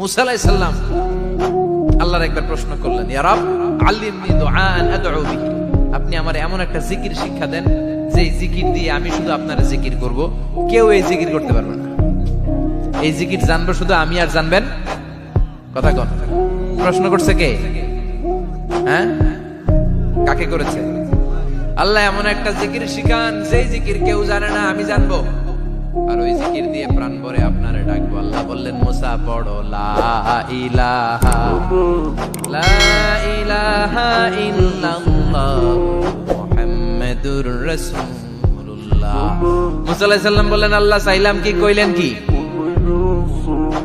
মুসা আলাইহিস সালাম আল্লাহর একবার প্রশ্ন করলেন, ইয়া রব, আল্লিমনি দুআআন আদউ বিহি। আপনি আমার এমন একটা জিকির শিক্ষা দেন জিকির দিয়ে আমি শুধু আপনার জিকির করব। কেউ এই জিকির করতে পারবে না। এই জিকির শুধু আমি আর জানবেন? কথা কন। প্রশ্ন করছে কে? হ্যাঁ? কাকে করেছে? আল্লাহ এমন একটা জিকির শিখান, যেই জিকির কেউ জানে না, আমি জানব। আর ওই জিকির দিয়ে প্রাণ ভরে আপনারে ডাকবো আল্লাহ। বললেন মুসা পড়ো লা ইলাহা লা ইলাহা ইল্লাল্লাহ মুহাম্মাদুর রাসূলুল্লাহ। মুসা আলাইহিস সালাম বললেন, আল্লাহ চাইলাম কি, কইলেন কি?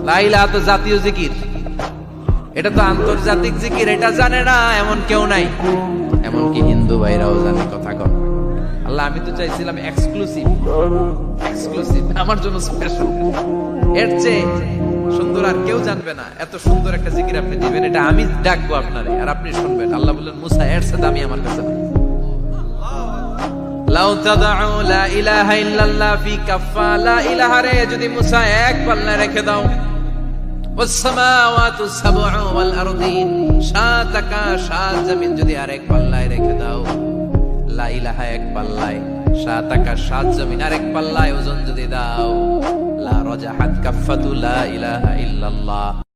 লা ইলাহা তো জাতীয় জিকির। এটা তো আন্তর্জাতিক জিকির, এটা জানে না, এমন কেউ নাই। এমনকি হিন্দু ভাইরাও জানে, কথা কর আল্লাহ, আমি তো চাইছিলাম এক্সক্লুসিভ এক্সক্লুসিভ আমার জন্য স্পেশাল এর চেয়ে সুন্দর আর কেউ জানবে না এত সুন্দর একটা জিকির আপনি দিবেন এটা আমি ডাকবো আপনারে আর আপনি শুনবেন আল্লাহ বললেন মুসা এর সাথে আমি আমার কাছে নাই। লাউ তাদউ লা ইলাহা ইল্লাল্লাহ ফি কাফফা লা ইলাহা রে যদি মুসা এক পাল্লায় রেখে দাও والسماوات السبع والأرضين সাত আকাশ সাত জমিন যদি আরেক পাল্লায় রেখে দাও লা ইলাহা এক পাল্লায় সাত আকাশ সাত জমিন আরেক পাল্লায় ওজন যদি দাও লা রাজাহাত কাফাতু লা ইলাহা ইল্লাল্লাহ